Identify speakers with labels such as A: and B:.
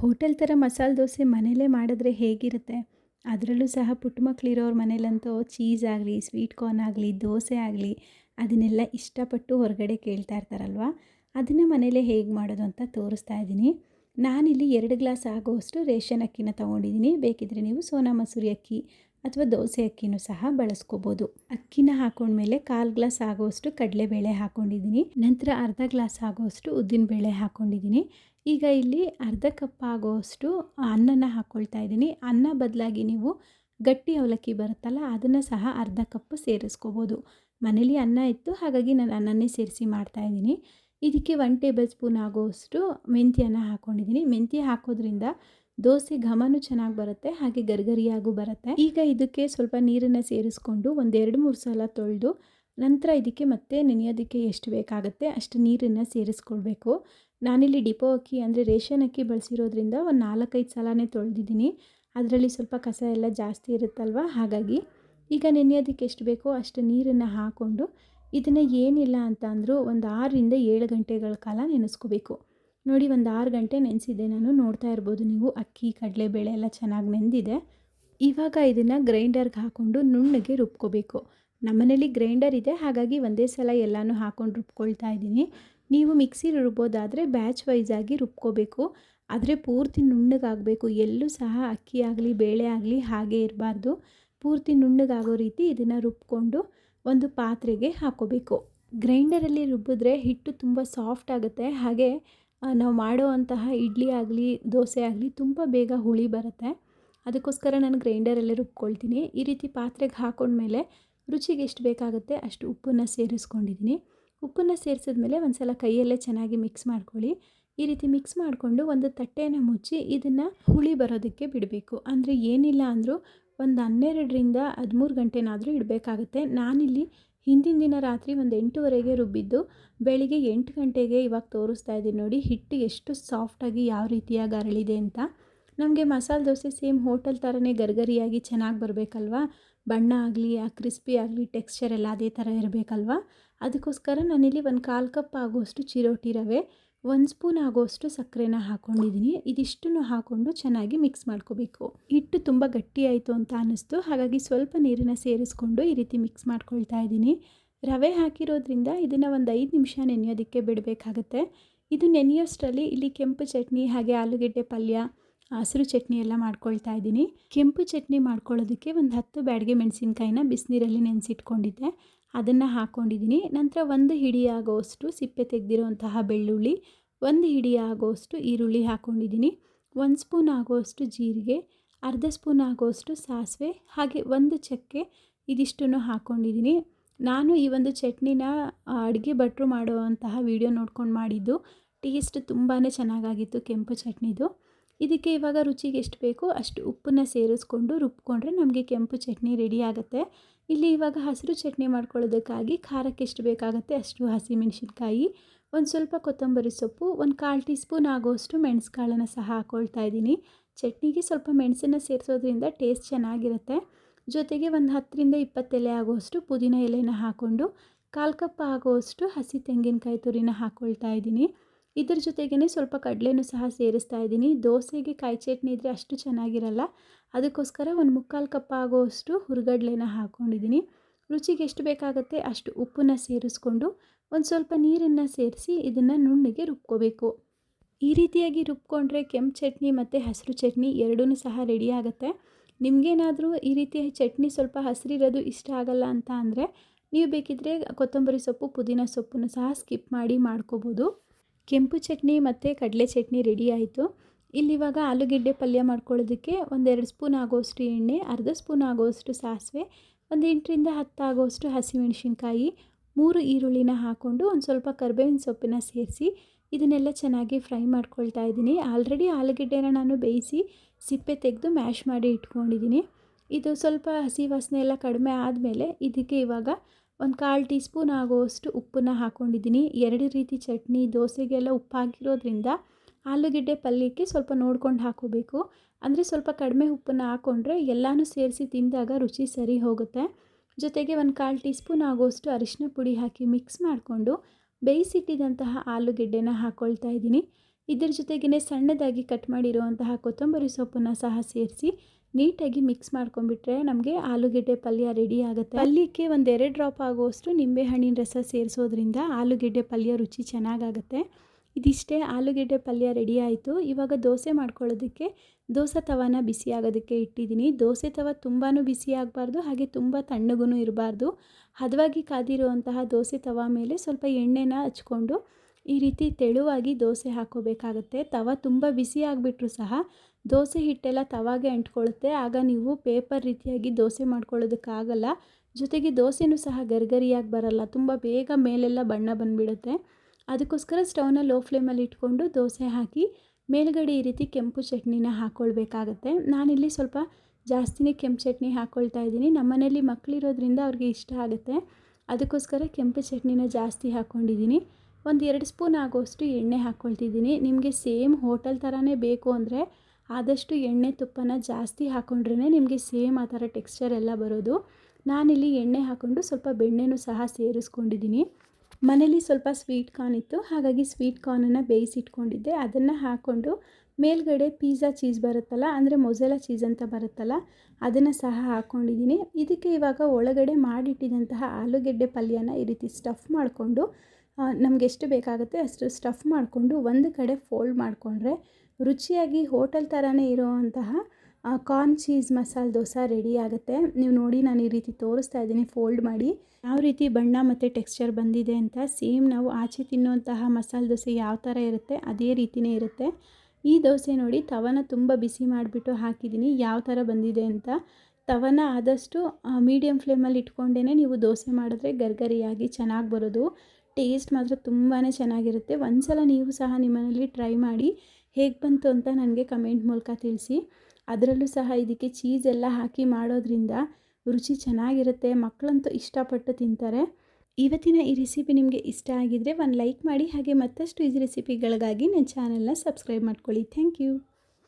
A: Hotel ಥರ ಮಸಾಲೆ ದೋಸೆ ಮನೇಲೇ ಮಾಡಿದ್ರೆ ಹೇಗಿರುತ್ತೆ? ಅದರಲ್ಲೂ ಸಹ ಪುಟ್ಟ ಮಕ್ಕಳಿರೋರ ಮನೇಲಂತೂ ಚೀಸ್ ಆಗಲಿ, ಸ್ವೀಟ್ ಕಾರ್ನ್ ಆಗಲಿ, ದೋಸೆ ಆಗಲಿ, ಅದನ್ನೆಲ್ಲ ಇಷ್ಟಪಟ್ಟು ಹೊರಗಡೆ ಕೇಳ್ತಾ ಇರ್ತಾರಲ್ವ? ಅದನ್ನು ಮನೇಲೇ ಹೇಗೆ ಮಾಡೋದು ಅಂತ ತೋರಿಸ್ತಾ ಇದ್ದೀನಿ. ನಾನಿಲ್ಲಿ ಎರಡು ಗ್ಲಾಸ್ ಆಗೋವಷ್ಟು ರೇಷನ್ ಅಕ್ಕಿನ ತೊಗೊಂಡಿದ್ದೀನಿ. ಬೇಕಿದ್ರೆ ನೀವು ಸೋನಾ ಮಸೂರಿ ಅಕ್ಕಿ ಅಥವಾ ದೋಸೆ ಅಕ್ಕಿನೂ ಸಹ ಬಳಸ್ಕೋಬೋದು. ಅಕ್ಕಿನ ಹಾಕೊಂಡ್ಮೇಲೆ ಕಾಲು ಗ್ಲಾಸ್ ಆಗುವಷ್ಟು ಕಡಲೆಬೇಳೆ ಹಾಕ್ಕೊಂಡಿದ್ದೀನಿ ನಂತರ ಅರ್ಧ ಗ್ಲಾಸ್ ಆಗೋವಷ್ಟು ಉದ್ದಿನಬೇಳೆ ಹಾಕ್ಕೊಂಡಿದ್ದೀನಿ ಈಗ ಇಲ್ಲಿ ಅರ್ಧ ಕಪ್ ಆಗುವಷ್ಟು ಅನ್ನನ ಹಾಕ್ಕೊಳ್ತಾ ಇದ್ದೀನಿ. ಅನ್ನ ಬದಲಾಗಿ ನೀವು ಗಟ್ಟಿ ಅವಲಕ್ಕಿ ಬರುತ್ತಲ್ಲ, ಅದನ್ನು ಸಹ ಅರ್ಧ ಕಪ್ ಸೇರಿಸ್ಕೋಬೋದು. ಮನೇಲಿ ಅನ್ನ ಇತ್ತು, ಹಾಗಾಗಿ ನಾನು ಅನ್ನನೇ ಸೇರಿಸಿ ಮಾಡ್ತಾಯಿದ್ದೀನಿ ಇದಕ್ಕೆ ಒನ್ ಟೇಬಲ್ ಸ್ಪೂನ್ ಆಗುವಷ್ಟು ಮೆಂತ್ಯನ ಹಾಕ್ಕೊಂಡಿದ್ದೀನಿ ಮೆಂತ್ಯ ಹಾಕೋದ್ರಿಂದ ದೋಸೆ ಘಮನೂ ಚೆನ್ನಾಗಿ ಬರುತ್ತೆ, ಹಾಗೆ ಗರಿಗರಿಯಾಗೂ ಬರುತ್ತೆ. ಈಗ ಇದಕ್ಕೆ ಸ್ವಲ್ಪ ನೀರನ್ನು ಸೇರಿಸ್ಕೊಂಡು ಒಂದೆರಡು ಮೂರು ಸಲ ತೊಳೆದು ನಂತರ ಇದಕ್ಕೆ ಮತ್ತೆ ನೆನೆಯೋದಕ್ಕೆ ಎಷ್ಟು ಬೇಕಾಗುತ್ತೆ ಅಷ್ಟು ನೀರನ್ನು ಸೇರಿಸ್ಕೊಳ್ಬೇಕು. ನಾನಿಲ್ಲಿ ಡಿಪೋ ಅಕ್ಕಿ ಅಂದರೆ ರೇಷನ್ ಅಕ್ಕಿ ಬಳಸಿರೋದ್ರಿಂದ ಒಂದು ನಾಲ್ಕೈದು ಸಲನೇ ತೊಳೆದಿದ್ದೀನಿ. ಅದರಲ್ಲಿ ಸ್ವಲ್ಪ ಕಸ ಎಲ್ಲ ಜಾಸ್ತಿ ಇರುತ್ತಲ್ವ? ಹಾಗಾಗಿ ಈಗ ನೆನೆಯೋದಕ್ಕೆ ಎಷ್ಟು ಬೇಕೋ ಅಷ್ಟು ನೀರನ್ನು ಹಾಕ್ಕೊಂಡು ಇದನ್ನು ಏನಿಲ್ಲ ಅಂತ ಅಂದರೂ ಒಂದು ಆರರಿಂದ ಏಳು ಗಂಟೆಗಳ ಕಾಲ ನೆನೆಸ್ಕೋಬೇಕು. ನೋಡಿ, ಒಂದು ಆರು ಗಂಟೆ ನೆನೆಸಿದ್ದೆ ನಾನು ನೋಡ್ತಾ ಇರ್ಬೋದು ನೀವು ಅಕ್ಕಿ ಕಡಲೆಬೇಳೆ ಎಲ್ಲ ಚೆನ್ನಾಗಿ ನೆಂದಿದೆ. ಇವಾಗ ಇದನ್ನು ಗ್ರೈಂಡರ್ಗೆ ಹಾಕ್ಕೊಂಡು ನುಣ್ಣಗೆ ರುಬ್ಕೋಬೇಕು. ನಮ್ಮನೇಲಿ ಗ್ರೈಂಡರ್ ಇದೆ. ಹಾಗಾಗಿ ಒಂದೇ ಸಲ ಎಲ್ಲನೂ ಹಾಕ್ಕೊಂಡು ರುಬ್ಕೊಳ್ತಾ ಇದ್ದೀನಿ. ನೀವು ಮಿಕ್ಸಿ ರುಬ್ಬೋದಾದರೆ ಬ್ಯಾಚ್ ವೈಸ್ ಆಗಿ ರುಬ್ಕೋಬೇಕು. ಆದರೆ ಪೂರ್ತಿ ನುಣ್ಣಗಾಗಬೇಕು. ಎಲ್ಲೂ ಸಹ ಅಕ್ಕಿ ಆಗಲಿ, ಬೇಳೆ ಆಗಲಿ ಹಾಗೆ ಇರಬಾರ್ದು. ಪೂರ್ತಿ ನುಣ್ಣಗಾಗೋ ರೀತಿ ಇದನ್ನು ರುಬ್ಕೊಂಡು ಒಂದು ಪಾತ್ರೆಗೆ ಹಾಕೋಬೇಕು. ಗ್ರೈಂಡರಲ್ಲಿ ರುಬ್ಬಿದ್ರೆ ಹಿಟ್ಟು ತುಂಬ ಸಾಫ್ಟ್ ಆಗುತ್ತೆ. ಹಾಗೆ ನಾವು ಮಾಡುವಂತಹ ಇಡ್ಲಿ ಆಗಲಿ, ದೋಸೆ ಆಗಲಿ ತುಂಬ ಬೇಗ ಹುಳಿ ಬರುತ್ತೆ. ಅದಕ್ಕೋಸ್ಕರ ನಾನು ಗ್ರೈಂಡರಲ್ಲೇ ರುಬ್ಕೊಳ್ತೀನಿ. ಈ ರೀತಿ ಪಾತ್ರೆಗೆ ಹಾಕೊಂಡ್ಮೇಲೆ ರುಚಿಗೆ ಎಷ್ಟು ಬೇಕಾಗುತ್ತೆ ಅಷ್ಟು ಉಪ್ಪನ್ನು ಸೇರಿಸ್ಕೊಂಡಿದ್ದೀನಿ ಉಪ್ಪನ್ನು ಸೇರಿಸಿದ್ಮೇಲೆ ಒಂದು ಸಲ ಕೈಯಲ್ಲೇ ಚೆನ್ನಾಗಿ ಮಿಕ್ಸ್ ಮಾಡ್ಕೊಳ್ಳಿ. ಈ ರೀತಿ ಮಿಕ್ಸ್ ಮಾಡಿಕೊಂಡು ಒಂದು ತಟ್ಟೆನ ಮುಚ್ಚಿ ಇದನ್ನು ಹುಳಿ ಬರೋದಕ್ಕೆ ಬಿಡಬೇಕು. ಅಂದರೆ ಏನಿಲ್ಲ ಅಂದರೂ ಒಂದು ಹನ್ನೆರಡರಿಂದ ಹದಿಮೂರು ಗಂಟೆನಾದರೂ ಇಡಬೇಕಾಗುತ್ತೆ. ನಾನಿಲ್ಲಿ ಹಿಂದಿನ ದಿನ ರಾತ್ರಿ ಒಂದು ಎಂಟುವರೆಗೆ ರುಬ್ಬಿದ್ದು ಬೆಳಿಗ್ಗೆ ಎಂಟು ಗಂಟೆಗೆ ಇವಾಗ ತೋರಿಸ್ತಾ ಇದ್ದೀನಿ ನೋಡಿ ಹಿಟ್ಟು ಎಷ್ಟು ಸಾಫ್ಟಾಗಿ ಯಾವ ರೀತಿಯಾಗಿ ಅರಳಿದೆ ಅಂತ. ನಮಗೆ ಮಸಾಲೆ ದೋಸೆ ಸೇಮ್ ಹೋಟೆಲ್ ಥರನೇ ಗರ್ಗರಿಯಾಗಿ ಚೆನ್ನಾಗಿ ಬರಬೇಕಲ್ವಾ? ಬಣ್ಣ ಆಗಲಿ, ಆ ಕ್ರಿಸ್ಪಿ ಆಗಲಿ ಟೆಕ್ಸ್ಚರ್ ಎಲ್ಲ ಅದೇ ಥರ ಇರಬೇಕಲ್ವಾ? ಅದಕ್ಕೋಸ್ಕರ ನಾನಿಲ್ಲಿ ಒಂದು ಕಾಲು ಕಪ್ ಆಗುವಷ್ಟು ಚಿರೋಟಿ ರವೆ ಒಂದು ಸ್ಪೂನ್ ಆಗೋಷ್ಟು ಸಕ್ಕರೆನ ಹಾಕ್ಕೊಂಡಿದ್ದೀನಿ ಇದಿಷ್ಟನ್ನು ಹಾಕ್ಕೊಂಡು ಚೆನ್ನಾಗಿ ಮಿಕ್ಸ್ ಮಾಡ್ಕೋಬೇಕು. ಹಿಟ್ಟು ತುಂಬ ಗಟ್ಟಿ ಆಯಿತು ಅಂತ ಅನ್ನಿಸ್ತು. ಹಾಗಾಗಿ ಸ್ವಲ್ಪ ನೀರನ್ನು ಸೇರಿಸ್ಕೊಂಡು ಈ ರೀತಿ ಮಿಕ್ಸ್ ಮಾಡ್ಕೊಳ್ತಾ ಇದ್ದೀನಿ. ರವೆ ಹಾಕಿರೋದ್ರಿಂದ ಇದನ್ನು ಒಂದು ಐದು ನಿಮಿಷ ನೆನೆಯೋದಕ್ಕೆ ಬಿಡಬೇಕಾಗತ್ತೆ. ಇದು ನೆನೆಯೋಷ್ಟರಲ್ಲಿ ಇಲ್ಲಿ ಕೆಂಪು ಚಟ್ನಿ ಹಾಗೆ ಆಲೂಗೆಡ್ಡೆ ಪಲ್ಯ, ಹಸಿರು ಚಟ್ನಿ ಎಲ್ಲ ಮಾಡ್ಕೊಳ್ತಾ ಇದ್ದೀನಿ. ಕೆಂಪು ಚಟ್ನಿ ಮಾಡ್ಕೊಳ್ಳೋದಕ್ಕೆ ಒಂದು ಹತ್ತು ಬ್ಯಾಡಿಗೆ ಮೆಣಸಿನ್ಕಾಯಿನ ಬಿಸಿನೀರಲ್ಲಿ ನೆನೆಸಿಟ್ಕೊಂಡಿದ್ದೆ. ಅದನ್ನು ಹಾಕ್ಕೊಂಡಿದ್ದೀನಿ ನಂತರ ಒಂದು ಹಿಡಿ ಆಗೋವಷ್ಟು ಸಿಪ್ಪೆ ತೆಗೆದಿರುವಂತಹ ಬೆಳ್ಳುಳ್ಳಿ, ಒಂದು ಹಿಡಿ ಆಗೋವಷ್ಟು ಈರುಳ್ಳಿ ಹಾಕ್ಕೊಂಡಿದ್ದೀನಿ ಒಂದು ಸ್ಪೂನ್ ಆಗೋವಷ್ಟು ಜೀರಿಗೆ, ಅರ್ಧ ಸ್ಪೂನ್ ಆಗೋವಷ್ಟು ಸಾಸಿವೆ, ಹಾಗೆ ಒಂದು ಚಕ್ಕೆ ಇದಿಷ್ಟನ್ನು ಹಾಕ್ಕೊಂಡಿದ್ದೀನಿ ನಾನು ಈ ಒಂದು ಚಟ್ನಿನ ಅಡುಗೆ ಭಟ್ರು ಮಾಡುವಂತಹ ವಿಡಿಯೋ ನೋಡ್ಕೊಂಡು ಮಾಡಿದ್ದು, ಟೇಸ್ಟ್ ತುಂಬಾ ಚೆನ್ನಾಗಾಗಿತ್ತು ಕೆಂಪು ಚಟ್ನಿದು. ಇದಕ್ಕೆ ಇವಾಗ ರುಚಿಗೆ ಎಷ್ಟು ಬೇಕೋ ಅಷ್ಟು ಉಪ್ಪನ್ನು ಸೇರಿಸ್ಕೊಂಡು ರುಬ್ಕೊಂಡ್ರೆ ನಮಗೆ ಕೆಂಪು ಚಟ್ನಿ ರೆಡಿ ಆಗುತ್ತೆ. ಇಲ್ಲಿ ಇವಾಗ ಹಸಿರು ಚಟ್ನಿ ಮಾಡ್ಕೊಳ್ಳೋದಕ್ಕಾಗಿ ಖಾರಕ್ಕೆ ಎಷ್ಟು ಬೇಕಾಗುತ್ತೆ ಅಷ್ಟು ಹಸಿಮೆಣಸಿನ್ಕಾಯಿ, ಒಂದು ಸ್ವಲ್ಪ ಕೊತ್ತಂಬರಿ ಸೊಪ್ಪು, ಒಂದು ಕಾಲು ಟೀ ಸ್ಪೂನ್ ಆಗೋಷ್ಟು ಮೆಣಸುಕಾಳನ್ನು ಸಹ ಹಾಕ್ಕೊಳ್ತಾ ಇದ್ದೀನಿ. ಚಟ್ನಿಗೆ ಸ್ವಲ್ಪ ಮೆಣಸನ್ನು ಸೇರಿಸೋದ್ರಿಂದ ಟೇಸ್ಟ್ ಚೆನ್ನಾಗಿರುತ್ತೆ. ಜೊತೆಗೆ ಒಂದು ಹತ್ತರಿಂದ ಇಪ್ಪತ್ತು ಎಲೆ ಆಗುವಷ್ಟು ಪುದೀನ ಎಲೆನ ಹಾಕ್ಕೊಂಡು, ಕಾಲು ಕಪ್ ಆಗುವಷ್ಟು ಹಸಿ ತೆಂಗಿನಕಾಯಿ ತುರಿನ ಹಾಕ್ಕೊಳ್ತಾ ಇದ್ದೀನಿ. ಇದ್ರ ಜೊತೆಗೇ ಸ್ವಲ್ಪ ಕಡಲೆನೂ ಸಹ ಸೇರಿಸ್ತಾ ಇದ್ದೀನಿ. ದೋಸೆಗೆ ಕಾಯಿ ಚಟ್ನಿ ಇದ್ದರೆ ಅಷ್ಟು ಚೆನ್ನಾಗಿರಲ್ಲ. ಅದಕ್ಕೋಸ್ಕರ ಒಂದು ಮುಕ್ಕಾಲು ಕಪ್ ಆಗೋವಷ್ಟು ಹುರ್ಗಡ್ಲೆನ ಹಾಕ್ಕೊಂಡಿದ್ದೀನಿ ರುಚಿಗೆ ಎಷ್ಟು ಬೇಕಾಗುತ್ತೆ ಅಷ್ಟು ಉಪ್ಪನ್ನ ಸೇರಿಸ್ಕೊಂಡು ಒಂದು ಸ್ವಲ್ಪ ನೀರನ್ನು ಸೇರಿಸಿ ಇದನ್ನು ನುಣ್ಣಗೆ ರುಬ್ಕೋಬೇಕು. ಈ ರೀತಿಯಾಗಿ ರುಬ್ಕೊಂಡ್ರೆ ಕೆಂಪು ಚಟ್ನಿ ಮತ್ತು ಹಸಿರು ಚಟ್ನಿ ಎರಡೂ ಸಹ ರೆಡಿ ಆಗುತ್ತೆ. ನಿಮಗೇನಾದರೂ ಈ ರೀತಿಯ ಚಟ್ನಿ ಸ್ವಲ್ಪ ಹಸಿರಿರೋದು ಇಷ್ಟ ಆಗಲ್ಲ ಅಂತ ಅಂದರೆ, ನೀವು ಬೇಕಿದ್ದರೆ ಕೊತ್ತಂಬರಿ ಸೊಪ್ಪು, ಪುದೀನ ಸೊಪ್ಪನ್ನು ಸಹ ಸ್ಕಿಪ್ ಮಾಡಿ ಮಾಡ್ಕೋಬೋದು. ಕೆಂಪು ಚಟ್ನಿ ಮತ್ತು ಕಡಲೆ ಚಟ್ನಿ ರೆಡಿ ಆಯಿತು. ಇಲ್ಲಿವಾಗ ಆಲೂಗೆಡ್ಡೆ ಪಲ್ಯ ಮಾಡ್ಕೊಳ್ಳೋದಕ್ಕೆ ಒಂದೆರಡು ಸ್ಪೂನ್ ಆಗೋಷ್ಟು ಎಣ್ಣೆ, ಅರ್ಧ ಸ್ಪೂನ್ ಆಗೋಷ್ಟು ಸಾಸಿವೆ, ಒಂದು ಎಂಟರಿಂದ ಹತ್ತು ಆಗೋಷ್ಟು ಹಸಿಮೆಣಸಿನ್ಕಾಯಿ, ಮೂರು ಈರುಳ್ಳಿನ ಹಾಕ್ಕೊಂಡು ಒಂದು ಸ್ವಲ್ಪ ಕರ್ಬೇವಿನ ಸೊಪ್ಪಿನ ಸೇರಿಸಿ ಇದನ್ನೆಲ್ಲ ಚೆನ್ನಾಗಿ ಫ್ರೈ ಮಾಡ್ಕೊಳ್ತಾ ಇದ್ದೀನಿ. ಆಲ್ರೆಡಿ ಆಲೂಗೆಡ್ಡೆನ ನಾನು ಬೇಯಿಸಿ ಸಿಪ್ಪೆ ತೆಗೆದು ಮ್ಯಾಶ್ ಮಾಡಿ ಇಟ್ಕೊಂಡಿದ್ದೀನಿ. ಇದು ಸ್ವಲ್ಪ ಹಸಿ ವಾಸನೆ ಎಲ್ಲ ಕಡಿಮೆ ಆದಮೇಲೆ ಇದಕ್ಕೆ ಇವಾಗ ಒಂದು ಕಾಲು ಟೀ ಸ್ಪೂನ್ ಆಗುವಷ್ಟು ಉಪ್ಪನ್ನು ಹಾಕ್ಕೊಂಡಿದ್ದೀನಿ. ಎರಡು ರೀತಿ ಚಟ್ನಿ, ದೋಸೆಗೆಲ್ಲ ಉಪ್ಪು ಹಾಕಿರೋದ್ರಿಂದ ಆಲೂಗೆಡ್ಡೆ ಪಲ್ಯಕ್ಕೆ ಸ್ವಲ್ಪ ನೋಡ್ಕೊಂಡು ಹಾಕೋಬೇಕು ಅಂದರೆ ಸ್ವಲ್ಪ ಕಡಿಮೆ ಉಪ್ಪನ್ನು ಹಾಕ್ಕೊಂಡ್ರೆ ಎಲ್ಲನೂ ಸೇರಿಸಿ ತಿಂದಾಗ ರುಚಿ ಸರಿ ಹೋಗುತ್ತೆ. ಜೊತೆಗೆ ಒಂದು ಕಾಲು ಟೀ ಸ್ಪೂನ್ ಆಗುವಷ್ಟು ಅರಿಶಿನ ಪುಡಿ ಹಾಕಿ ಮಿಕ್ಸ್ ಮಾಡಿಕೊಂಡು ಬೇಯಿಸಿಟ್ಟಿದ್ದಂತಹ ಆಲೂಗೆಡ್ಡೆನ ಹಾಕ್ಕೊಳ್ತಾ ಇದ್ದೀನಿ. ಇದ್ರ ಜೊತೆಗೇ ಸಣ್ಣದಾಗಿ ಕಟ್ ಮಾಡಿರುವಂತಹ ಕೊತ್ತಂಬರಿ ಸೊಪ್ಪನ್ನು ಸಹ ಸೇರಿಸಿ ನೀಟಾಗಿ ಮಿಕ್ಸ್ ಮಾಡ್ಕೊಂಡ್ಬಿಟ್ರೆ ನಮಗೆ ಆಲೂಗೆಡ್ಡೆ ಪಲ್ಯ ರೆಡಿ ಆಗುತ್ತೆ. ಪಲ್ಯಕ್ಕೆ ಒಂದು ಎರಡು ಡ್ರಾಪ್ ಆಗುವಷ್ಟು ನಿಂಬೆಹಣ್ಣಿನ ರಸ ಸೇರಿಸೋದ್ರಿಂದ ಆಲೂಗೆಡ್ಡೆ ಪಲ್ಯ ರುಚಿ ಚೆನ್ನಾಗಾಗುತ್ತೆ. ಇದಿಷ್ಟೇ ಆಲೂಗೆಡ್ಡೆ ಪಲ್ಯ ರೆಡಿ ಆಯಿತು. ಇವಾಗ ದೋಸೆ ಮಾಡ್ಕೊಳ್ಳೋದಕ್ಕೆ ದೋಸೆ ತವಾನ ಬಿಸಿ ಆಗೋದಕ್ಕೆ ಇಟ್ಟಿದ್ದೀನಿ. ದೋಸೆ ತವ ತುಂಬಾ ಬಿಸಿ ಆಗಬಾರ್ದು, ಹಾಗೆ ತುಂಬ ತಣ್ಣಗೂ ಇರಬಾರ್ದು. ಹದವಾಗಿ ಕಾದಿರುವಂತಹ ದೋಸೆ ತವ ಮೇಲೆ ಸ್ವಲ್ಪ ಎಣ್ಣೆನ ಹಚ್ಕೊಂಡು ಈ ರೀತಿ ತೆಳುವಾಗಿ ದೋಸೆ ಹಾಕೋಬೇಕಾಗತ್ತೆ. ತವ ತುಂಬ ಬಿಸಿ ಆಗಿಬಿಟ್ರು ಸಹ ದೋಸೆ ಹಿಟ್ಟೆಲ್ಲ ತವಾಗೆ ಅಂಟ್ಕೊಳ್ಳುತ್ತೆ ಆಗ ನೀವು ಪೇಪರ್ ರೀತಿಯಾಗಿ ದೋಸೆ ಮಾಡ್ಕೊಳ್ಳೋದಕ್ಕಾಗಲ್ಲ. ಜೊತೆಗೆ ದೋಸೆನೂ ಸಹ ಗರ್ಗರಿಯಾಗಿ ಬರಲ್ಲ. ತುಂಬ ಬೇಗ ಮೇಲೆಲ್ಲ ಬಣ್ಣ ಬಂದುಬಿಡುತ್ತೆ. ಅದಕ್ಕೋಸ್ಕರ ಸ್ಟವ್ನ ಲೋ ಫ್ಲೇಮಲ್ಲಿ ಇಟ್ಕೊಂಡು ದೋಸೆ ಹಾಕಿ ಮೇಲ್ಗಡೆ ಈ ರೀತಿ ಕೆಂಪು ಚಟ್ನಿನ ಹಾಕ್ಕೊಳ್ಬೇಕಾಗತ್ತೆ ನಾನಿಲ್ಲಿ ಸ್ವಲ್ಪ ಜಾಸ್ತಿನೇ ಕೆಂಪು ಚಟ್ನಿ ಹಾಕ್ಕೊಳ್ತಾ ಇದ್ದೀನಿ. ನಮ್ಮನೇಲಿ ಮಕ್ಕಳಿರೋದ್ರಿಂದ ಅವ್ರಿಗೆ ಇಷ್ಟ ಆಗುತ್ತೆ. ಅದಕ್ಕೋಸ್ಕರ ಕೆಂಪು ಚಟ್ನಿನ ಜಾಸ್ತಿ ಹಾಕ್ಕೊಂಡಿದ್ದೀನಿ. ಒಂದು ಎರಡು ಸ್ಪೂನ್ ಆಗೋಷ್ಟು ಎಣ್ಣೆ ಹಾಕ್ಕೊಳ್ತಿದ್ದೀನಿ ನಿಮಗೆ ಸೇಮ್ ಹೋಟೆಲ್ ಥರನೇ ಬೇಕು ಅಂದರೆ ಆದಷ್ಟು ಎಣ್ಣೆ ತುಪ್ಪನ ಜಾಸ್ತಿ ಹಾಕ್ಕೊಂಡ್ರೇ ನಿಮಗೆ ಸೇಮ್ ಆ ಥರ ಟೆಕ್ಸ್ಚರ್ ಎಲ್ಲ ಬರೋದು. ನಾನಿಲ್ಲಿ ಎಣ್ಣೆ ಹಾಕ್ಕೊಂಡು ಸ್ವಲ್ಪ ಬೆಣ್ಣೆನೂ ಸಹ ಸೇರಿಸ್ಕೊಂಡಿದ್ದೀನಿ. ಮನೇಲಿ ಸ್ವಲ್ಪ ಸ್ವೀಟ್ ಕಾರ್ನ್ ಇತ್ತು. ಹಾಗಾಗಿ ಸ್ವೀಟ್ ಕಾರ್ನನ್ನು ಬೇಯಿಸಿಟ್ಕೊಂಡಿದ್ದೆ. ಅದನ್ನು ಹಾಕ್ಕೊಂಡು ಮೇಲ್ಗಡೆ ಪಿಜ್ಜಾ ಚೀಸ್ ಬರುತ್ತಲ್ಲ, ಅಂದರೆ ಮೊಸೆಲ ಚೀಸ್ ಅಂತ ಬರುತ್ತಲ್ಲ, ಅದನ್ನು ಸಹ ಹಾಕ್ಕೊಂಡಿದ್ದೀನಿ ಇದಕ್ಕೆ ಇವಾಗ ಒಳಗಡೆ ಮಾಡಿಟ್ಟಿದಂತಹ ಆಲೂಗೆಡ್ಡೆ ಪಲ್ಯನ ಈ ರೀತಿ ಸ್ಟಫ್ ಮಾಡಿಕೊಂಡು ನಮ್ಗೆ ಎಷ್ಟು ಬೇಕಾಗುತ್ತೆ ಅಷ್ಟು ಸ್ಟಫ್ ಮಾಡಿಕೊಂಡು ಒಂದು ಕಡೆ ಫೋಲ್ಡ್ ಮಾಡಿಕೊಂಡ್ರೆ ರುಚಿಯಾಗಿ ಹೋಟೆಲ್ ಥರನೇ ಇರೋವಂತಹ corn cheese masala dosa ready ಆಗುತ್ತೆ. ನೀವು ನೋಡಿ ನಾನು ಈ ರೀತಿ ತೋರಿಸ್ತಾ ಇದ್ದೀನಿ ಫೋಲ್ಡ್ ಮಾಡಿ. ಯಾವ ರೀತಿ ಬಣ್ಣ ಮತ್ತು ಟೆಕ್ಸ್ಚರ್ ಬಂದಿದೆ ಅಂತ ಸೇಮ್ ನಾವು ಆಚೆ ತಿನ್ನುವಂತಹ ಮಸಾಲೆ ದೋಸೆ ಯಾವ ಥರ ಇರುತ್ತೆ ಅದೇ ರೀತಿಯೇ ಇರುತ್ತೆ. ಈ ದೋಸೆ ನೋಡಿ ತವನ ತುಂಬ ಬಿಸಿ ಮಾಡಿಬಿಟ್ಟು ಹಾಕಿದ್ದೀನಿ, ಯಾವ ಥರ ಬಂದಿದೆ ಅಂತ. ತವನ ಆದಷ್ಟು ಮೀಡಿಯಮ್ ಫ್ಲೇಮಲ್ಲಿ ಇಟ್ಕೊಂಡೇ ನೀವು ದೋಸೆ ಮಾಡಿದ್ರೆ ಗರ್ಗರಿಯಾಗಿ ಚೆನ್ನಾಗಿ ಬರೋದು. ಟೇಸ್ಟ್ ಮಾತ್ರ ತುಂಬಾ ಚೆನ್ನಾಗಿರುತ್ತೆ. ಒಂದು ಸಲ ನೀವು ಸಹ ನಿಮ್ಮನೇಲಿ ಟ್ರೈ ಮಾಡಿ, ಹೇಗೆ ಬಂತು ಅಂತ ನನಗೆ ಕಮೆಂಟ್ ಮೂಲಕ ತಿಳಿಸಿ. ಅದರಲ್ಲೂ ಸಹ ಇದಕ್ಕೆ ಚೀಸ್ ಎಲ್ಲ ಹಾಕಿ ಮಾಡೋದ್ರಿಂದ ರುಚಿ ಚೆನ್ನಾಗಿರುತ್ತೆ ಮಕ್ಕಳಂತೂ ಇಷ್ಟಪಟ್ಟು ತಿಂತಾರೆ. ಇವತ್ತಿನ ಈ ರೆಸಿಪಿ ನಿಮಗೆ ಇಷ್ಟ ಆಗಿದರೆ ಒಂದು ಲೈಕ್ ಮಾಡಿ, ಹಾಗೆ ಮತ್ತಷ್ಟು ಈ ರೆಸಿಪಿಗಳಿಗಾಗಿ ನನ್ನ ಚಾನಲ್ನ ಸಬ್ಸ್ಕ್ರೈಬ್ ಮಾಡ್ಕೊಳ್ಳಿ. Thank you.